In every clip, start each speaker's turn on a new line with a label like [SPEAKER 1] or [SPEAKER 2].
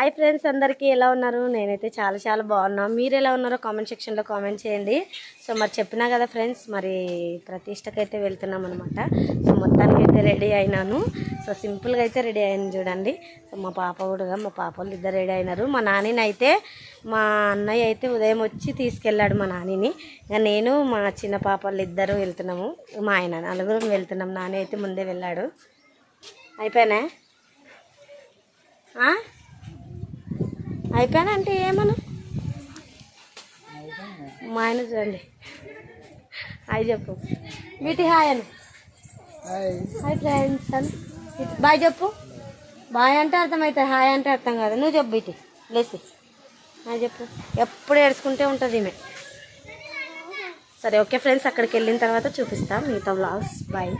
[SPEAKER 1] Hi friends అందరికీ ఎలా ఉన్నారు? నేనైతే చాలా చాలా బాగున్నాను మీరు ఎలా ఉన్నారో కామెంట్ సెక్షన్లో కామెంట్ చేయండి. సో మరి చెప్పినా కదా ఫ్రెండ్స్ మరి ప్రతిష్టకైతే వెళ్తున్నాం అనమాట సో మొత్తానికి అయితే రెడీ అయినాను సో సింపుల్గా అయితే రెడీ అయ్యాను చూడండి. సో మా పాప కూడా మా పాప వాళ్ళు ఇద్దరు రెడీ అయినారు. మా నానిని అయితే మా అన్నయ్య అయితే ఉదయం వచ్చి తీసుకెళ్ళాడు మా నానిని. ఇంకా నేను మా చిన్న పాప వాళ్ళు ఇద్దరు వెళ్తున్నాము. మా ఆయన నలుగురు వెళ్తున్నాం. నాని అయితే ముందే వెళ్ళాడు. అయిపోయినా? అయిపోయానా అంటే ఏమను? మా ఆయన చూడండి. హాయ్ చెప్పు. వీటి హాయ్ అని. హాయ్. ఫ్రెండ్స్ అని. బాయ్ చెప్పు. బాయ్ అంటే అర్థమవుతుంది హాయ్ అంటే అర్థం కాదు. నువ్వు చెప్పు వీటి. లేసి హాయ్ చెప్పు. ఎప్పుడు ఏడ్చుకుంటే ఉంటుంది ఈమె. సరే ఓకే ఫ్రెండ్స్ అక్కడికి వెళ్ళిన తర్వాత చూపిస్తాం మిగతా బ్లాగ్స్ బాయ్.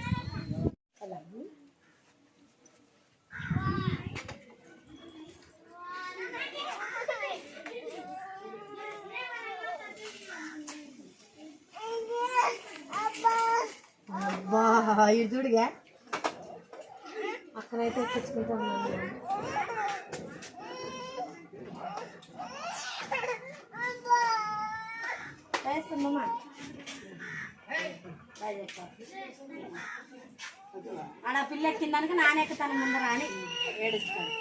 [SPEAKER 1] ఇది చూడుగా. అక్కడైతే ఎక్కించుకుంటా ఉన్నాను. ఆడ పిల్ల ఎక్కిందానికి నానెక్కుతాను ముందర అని ఏడుస్తాను.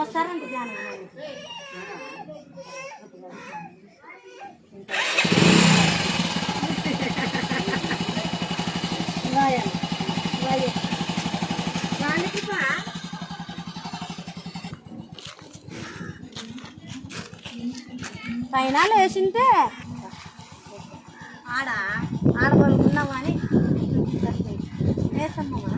[SPEAKER 1] వస్తారండి జానం పైన లేచింటే ఆడ ఆడ కొనుక్కున్నాం కానీ వేసమ్మా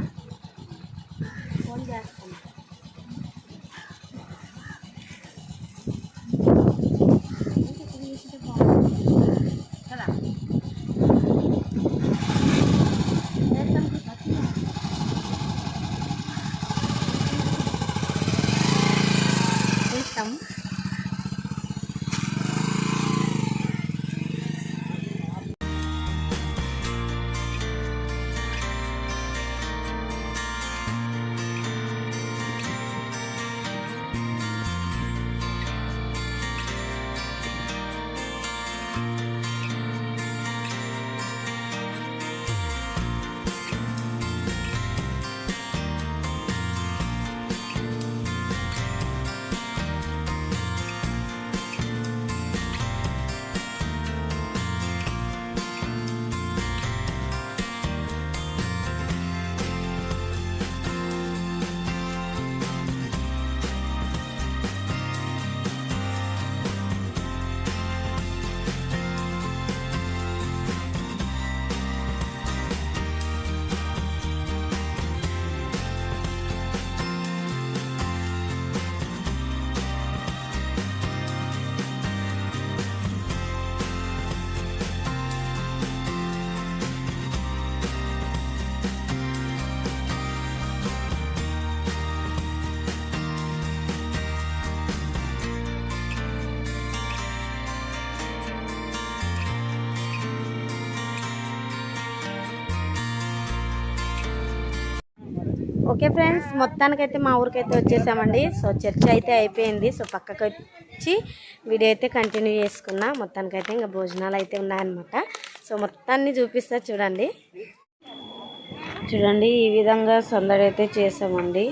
[SPEAKER 1] ఓకే ఫ్రెండ్స్ మొత్తానికైతే మా ఊరికైతే వచ్చేసామండి. సో చర్చ అయితే అయిపోయింది. సో పక్కకు వచ్చి వీడియో అయితే కంటిన్యూ చేసుకున్నా. మొత్తానికైతే ఇంకా భోజనాలు అయితే ఉన్నాయన్నమాట. సో మొత్తాన్ని చూపిస్తా చూడండి. చూడండి ఈ విధంగా సందడి అయితే చేసామండి.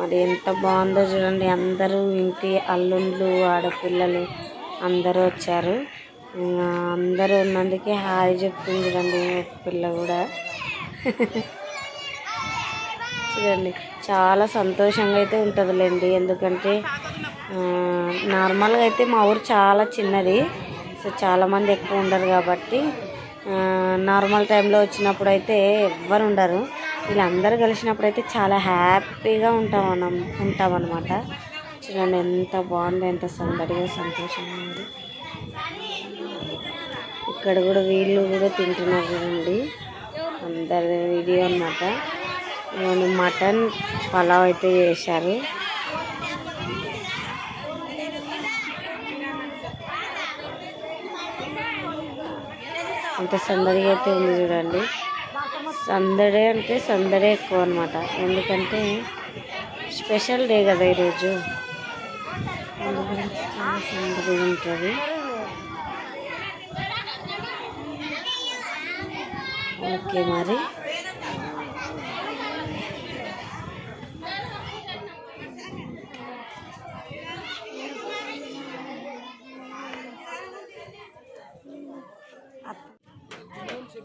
[SPEAKER 1] మరి ఎంత బాగుందో చూడండి. అందరూ ఇంటి అల్లుండ్లు ఆడపిల్లలు అందరూ వచ్చారు. ఇంకా అందరూ ఉన్నందుకే హాయ్ చెప్తుంది చూడండి పిల్ల కూడా. చూడండి. చాలా సంతోషంగా అయితే ఉంటుందిలేండి. ఎందుకంటే నార్మల్గా అయితే మా ఊరు చాలా చిన్నది. సో చాలామంది ఎక్కువ ఉండరు కాబట్టి నార్మల్ టైంలో వచ్చినప్పుడు అయితే ఎవ్వరు ఉండరు. వీళ్ళందరూ కలిసినప్పుడు అయితే చాలా హ్యాపీగా ఉంటాం మనం ఉంటామన్నమాట. చూడండి ఎంత బాగుంది ఎంత సందడిగా సంతోషంగా ఉంది. ఇక్కడ కూడా వీళ్ళు కూడా తింటున్నారు చూడండి. అందరి వీడియో అనమాట మటన్ పలావ్ అయితే చేశారు. అంత సందడిగా అయితే ఉంది చూడండి. సందడే అంటే సందడే ఎక్కువ అనమాట ఎందుకంటే స్పెషల్ డే కదా ఈరోజు. సందడిగా సందడి ఉంటుంది. ఓకే మరి. என்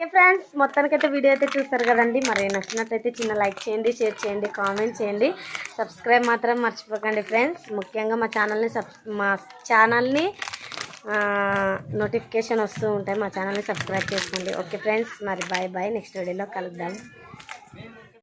[SPEAKER 1] ఓకే ఫ్రెండ్స్ మొత్తానికైతే వీడియో అయితే చూస్తారు కదండి. మరి నచ్చినట్లయితే చిన్న లైక్ చేయండి షేర్ చేయండి కామెంట్ చేయండి. సబ్స్క్రైబ్ మాత్రం మర్చిపోకండి ఫ్రెండ్స్. ముఖ్యంగా మా ఛానల్ని సబ్ మా ఛానల్ని నోటిఫికేషన్ వస్తూ ఉంటాయి. మా ఛానల్ని సబ్స్క్రైబ్ చేసుకోండి. ఓకే ఫ్రెండ్స్ మరి బాయ్ బాయ్. నెక్స్ట్ వీడియోలో కలుద్దాం.